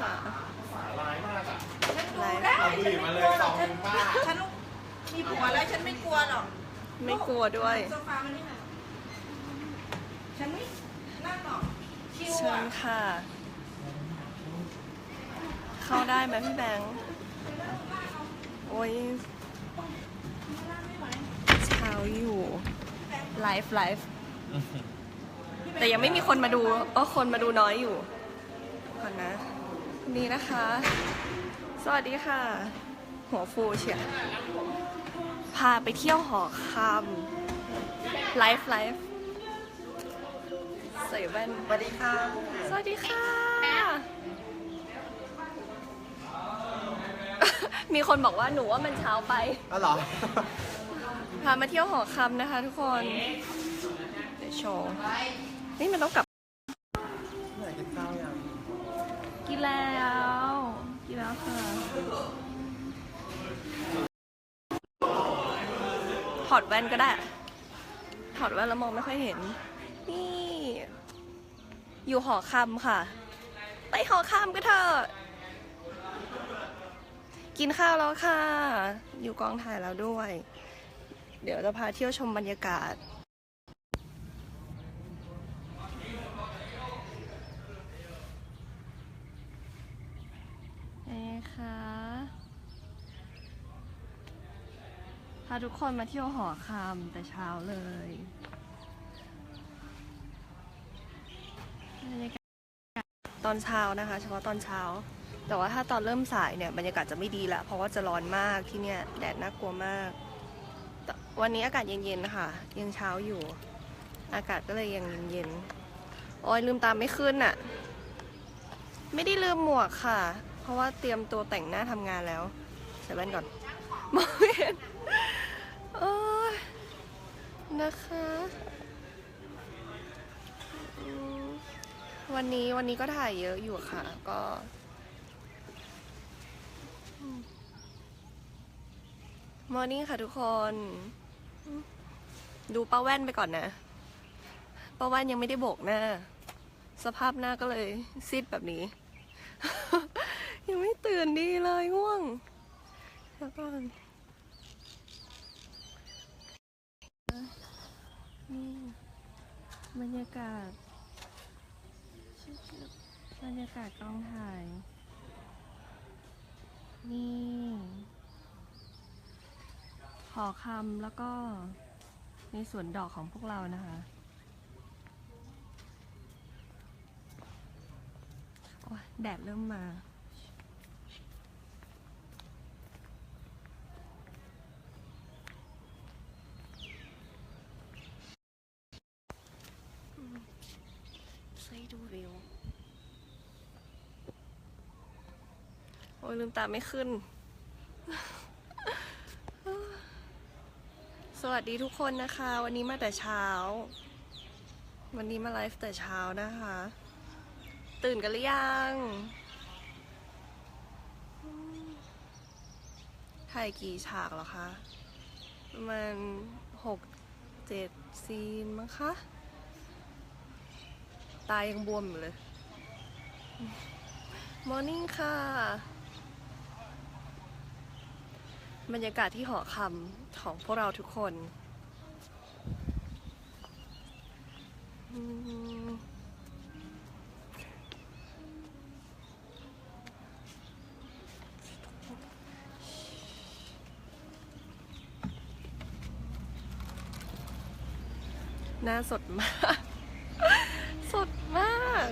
ษาสาร้ายมากอะฉันดูได้เอาบุหรี่มาเลยซองหนึ่งป้าฉันมีผัวแล้วฉันไม่กลัวหรอกไม่กลัวด้วยโซฟามันนี่ค่ะฉันไม่นั่งหรอกชิวเชิอะญค่ะ เข้าได้ไหมพี่แบงค์โอ้ยเช้าอยู่ ไลฟ์ไลฟ์แต่ยังไม่มีคนมาดูก็คนมาดูน้อยอยู่ก่อนนะ นี่นะคะ สวัสดีค่ะ หัวฟูเชียพาไปเที่ยวหอคำไลฟ์ไลฟ์ใส่แว่นสวัสดีค่ะ สวัสดีค่ะ มีคนบอกว่าหนูว่ามันเช้าไปอ๋อเหรอ พามาเที่ยวหอคำนะคะทุกคน เดี๋ยวโชว์ นี่มันต้องกลับ เมื่อไหร่กินข้าวยัง กินแล้ว กินแล้วค่ะ ถอด แว่นก็ได้ ถอดแว่นแล้วมองไม่ค่อยเห็น นี่ อยู่หอคำค่ะ ไปหอคำกันเถอะ กินข้าวแล้วค่ะ อยู่กองถ่ายแล้วด้วย เดี๋ยวจะพาเที่ยวชมบรรยากาศเอ้ค่ะ พาทุกคนมาเที่ยวหอคำแต่เช้าเลยบรรยากาศตอนเช้านะคะ เฉพาะตอนเช้า แต่ว่าถ้าตอนเริ่มสายเนี่ยบรรยากาศจะไม่ดีละเพราะว่าจะร้อนมากที่เนี่ยแดดน่ากลัวมาก วันนี้อากาศเย็นๆนะคะยังเช้าอยู่ อากาศก็เลยยังเย็นๆโอ้ยลืมตามไม่ขึ้นอะไม่ได้ลืมหมวกค่ะ เพราะว่าเตรียมตัวแต่งหน้าทำงานแล้วใส่แว่นก่อนมองไม่เห็น นะคะ วันนี้วันนี้ก็ถ่ายเยอะอยู่ค่ะ ก็มอร์นิ่งค่ะทุกคน ดูป้าแว่นไปก่อนนะป้าแว่นยังไม่ได้โบกหน้า สภาพหน้าก็เลยซีดแบบนี้ ยังไม่ตื่นดีเลยง่วงแล้วก่อ นี่บรรยากาศบรรยากาศกองถ่าย นี่หอคำแล้วก็ในสวนดอกของพวกเรานะคะโอ๊ยแดดเริ่มมา ใส่ดูวิว โอ้ยลืมตาไม่ขึ้น สวัสดีทุกคนนะคะ วันนี้มาแต่เช้า วันนี้มาไลฟ์แต่เช้านะคะ ตื่นกันหรือยังถ่ายกี่ฉากหรอคะประมาณหกเจ็ดซีนมั้งคะตายังบวมอยู่เลย มอร์นิ่งค่ะ บรรยากาศที่หอคำของพวกเราทุกคน หน้าสดมาก สดมาก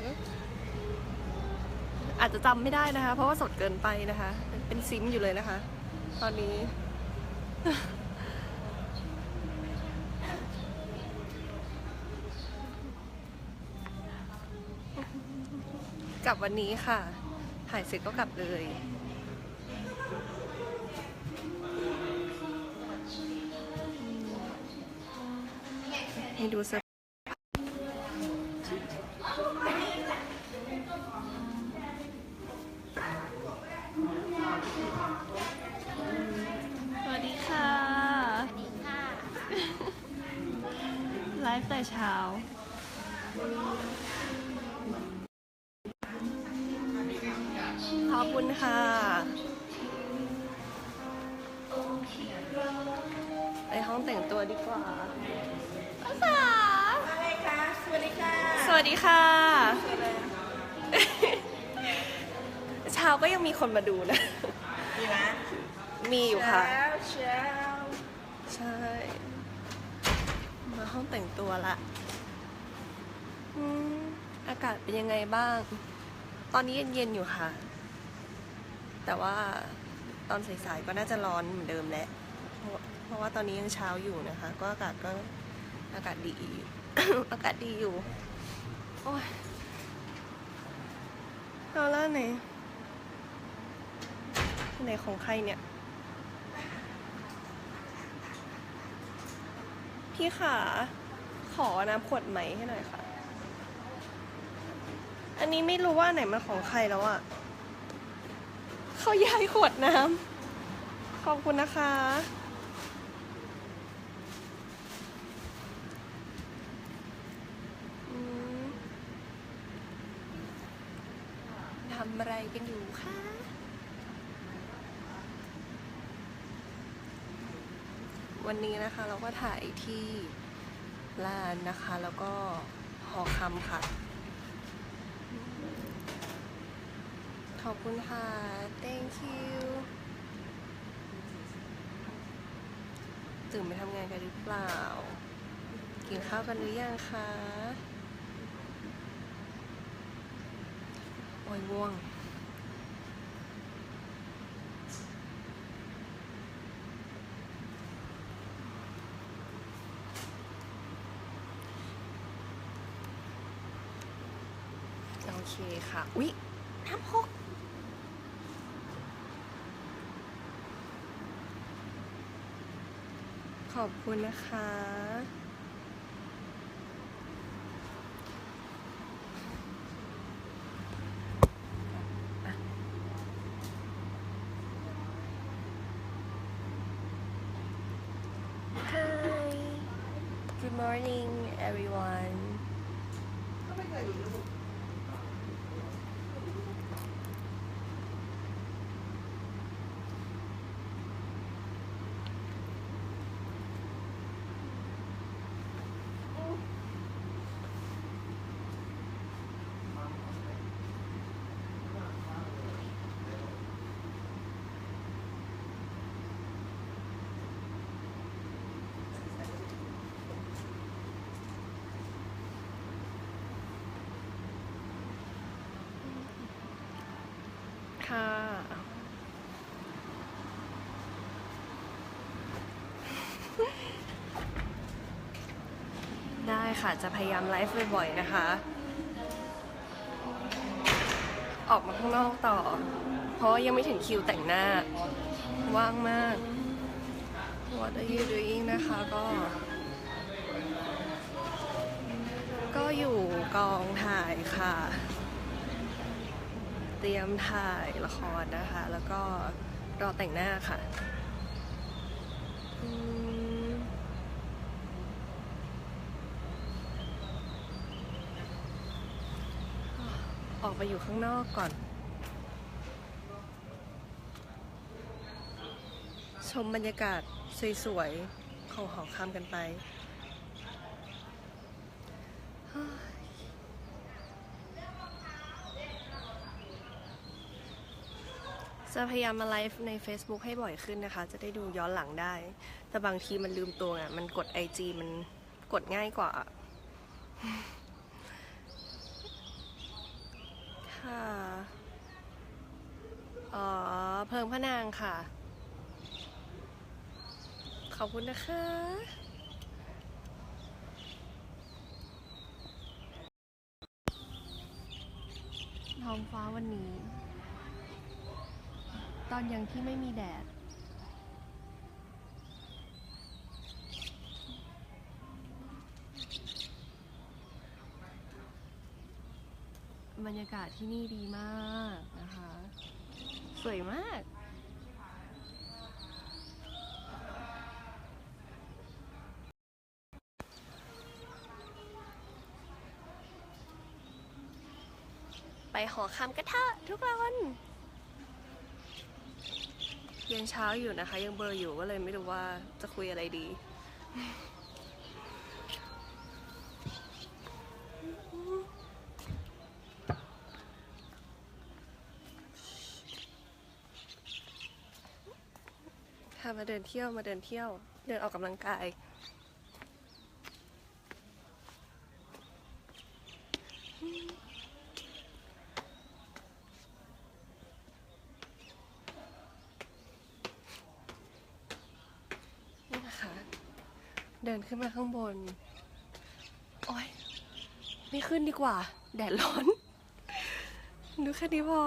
อาจจะจำไม่ได้นะคะ เพราะว่าสดเกินไปนะคะ เป็นซิมอยู่เลยนะคะ ตอนนี้ กลับวันนี้ค่ะ ถ่ายเสร็จก็กลับเลยให้ดูเสื้อ แต่เช้าวคุณค่ะไปห้องแต่งตัวดีกว่าภาษาอะไรคะ สวัสดีค่ะ สวัสดีค่ะสวัสดีเช้าก็ยังมีคนมาดูนะดีไหมมีอยู่ค่ะ เช้าเช้า ใช่ มา ห้องแต่งตัวละอืมอากาศเป็นยังไงบ้าง ตอนนี้เย็นๆอยู่ค่ะ แต่ว่าตอนสายๆก็น่าจะร้อนเหมือนเดิมแหละเพราะเพราะว่าตอนนี้ยังเช้าอยู่นะคะ ก็อากาศก็อากาศดี อากาศดีอยู่ โอ้ยเอาแล้วไหนไหนของใครเนี่ย พี่ขาขอน้ำขวดไหมให้หน่อยค่ะ อันนี้ไม่รู้ว่าไหนมันของใครแล้วอะเขาย้ายขวดน้ำขอบคุณนะคะ ทำอะไรกันอยู่คะ วันนี้นะคะเราก็ถ่ายที่ลานนะคะ แล้วก็หอคำค่ะ ขอบคุณค่ะ thank you ตื่นไปทำงานกันหรือเปล่า กินข้าวกันหรือยังคะ โอ้ยง่วง โอ เคค่ะ อุ๊ยน้ำพกขอบคุณนะคะ Hi Good morning everyone ค่ะ ได้ค่ะจะพยายามไลฟ์บ่อยๆนะคะ ออกมาข้างนอกต่อ เพราะยังไม่ถึงคิวแต่งหน้า ว่างมาก What are you doing นะคะก็ ก็อยู่กองถ่ายค่ะ เตรียมถ่ายละครนะคะ แล้วก็รอแต่งหน้าค่ะอออกไปอยู่ข้างนอกก่อน ชมบรรยากาศสวยๆ ของหอคำกันไป จะพยายามมาไลฟ์ใน Facebook ให้บ่อยขึ้นนะคะ จะได้ดูย้อนหลังได้ แต่บางทีมันลืมตัวไงมันกด IG มันกดง่ายกว่า ค่ะอ๋อเพิงพระนางค่ะ ขอบคุณนะคะท้องฟ้าวันนี้ ตอนยังที่ไม่มีแดด บรรยากาศที่นี่ดีมากนะคะ สวยมากไปหอคำกันเถอะทุกคน ยังเช้าอยู่นะคะ ยังเบลอร์อยู่ก็เลยไม่รู้ว่าจะคุยอะไรดี ค่ะมาเดินเที่ยวมาเดินเที่ยว เดินออกกำลังกาย นี่นะคะ เดิ นมาข้างบน โอ๊ย ไม่ขึ้นดีกว่า แดดร้อน ดูแค่นี้พอ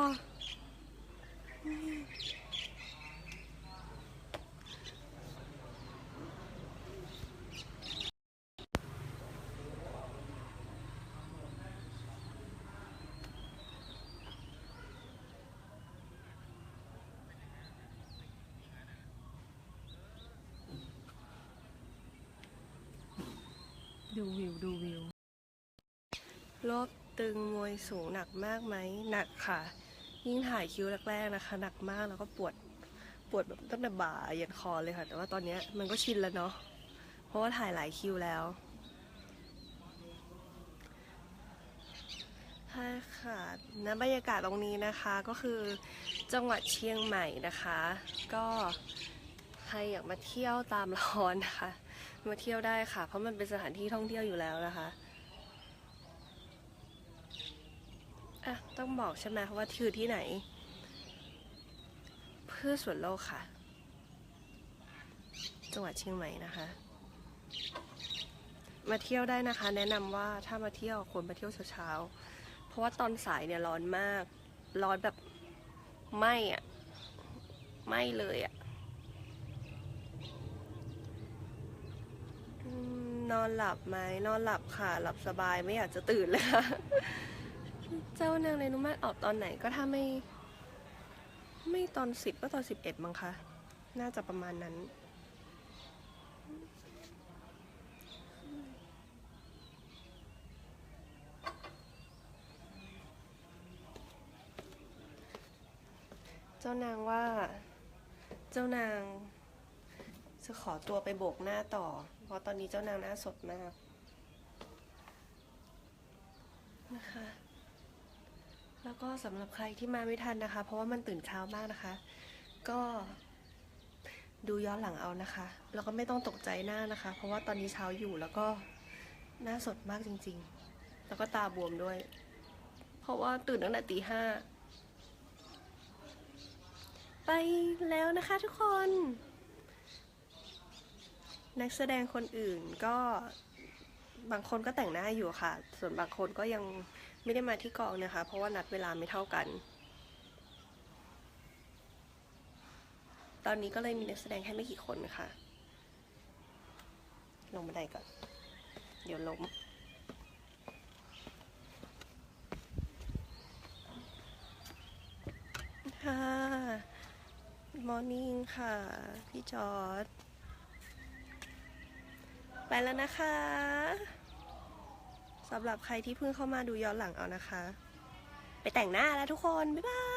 ดูวิวดูวิวรอบตึงมวยสูงหนักมากไหมหนักค่ะ ยิ่งถ่ายคิวแรกๆนะคะ หนักมากแล้วก็ปวดปวดแบบตั้งแต่บ่ายันคอเลยค่ะ แต่ว่าตอนนี้มันก็ชินแล้วเนาะเพราะว่าถ่ายหลายคิวแล้วใช่ค่ะณบรรยากาศตรงนี้นะคะก็คือจังหวัดเชียงใหม่นะคะ ก็ใครอยากมาเที่ยวตามร้อนนะคะ มาเที่ยวได้ค่ะ เพราะมันเป็นสถานที่ท่องเที่ยวอยู่แล้วนะคะอะต้องบอกใช่ไหมว่าคือที่ไหน เพื่อส่วนโลกค่ะ จังหวัดเชียงใหม่นะคะ มาเที่ยวได้นะคะ แนะนำว่าถ้ามาเที่ยวควรมาเที่ยวเช้าๆ เพราะว่าตอนสายเนี่ยร้อนมาก ร้อนแบบไหมอะไหมเลยอะ อืม นอนหลับไหมนอนหลับค่ะ หลับสบายไม่อยากจะตื่นเลยค่ะ เจ้านางเรนุมาตออกตอนไหนก็ถ้าไม่ ไม่ตอนสิบก็ตอนสิบเอ็ดมั้งคะ น่าจะประมาณนั้น เจ้านางว่า เจ้านางจะขอตัวไปโบกหน้าต่อ ราะตอนนี้เจ้านางหน้าสดมากนะคะ แล้วก็สำหรับใครที่มาไม่ทันนะคะ เพราะว่ามันตื่นเช้ามากนะคะ ก็ดูย้อนหลังเอานะคะ แล้วก็ไม่ต้องตกใจหน้านะคะ เพราะว่าตอนนี้เช้าอยู่แล้วก็หน้าสดมากจริงๆ แล้วก็ตาบวมด้วย เพราะว่าตื่นตั้งแต่ตีห้า ไปแล้วนะคะทุกคน นักแสดงคนอื่นก็บางคนก็แต่งหน้าอยู่ค่ะ ส่วนบางคนก็ยังไม่ได้มาที่กองนะคะ เพราะว่านัดเวลาไม่เท่ากัน ตอนนี้ก็เลยมีนักแสดงแค่ไม่กี่คนค่ะ ลงบันไดก่อน เดี๋ยวล้มค่ะมอร์นิ่งค่ะ พี่จอร์ด ไปแล้วนะคะสำหรับใครที่เพิ่งเข้ามาดูย้อนหลังเอานะคะ ไปแต่งหน้าแล้วทุกคน บ๊ายบาย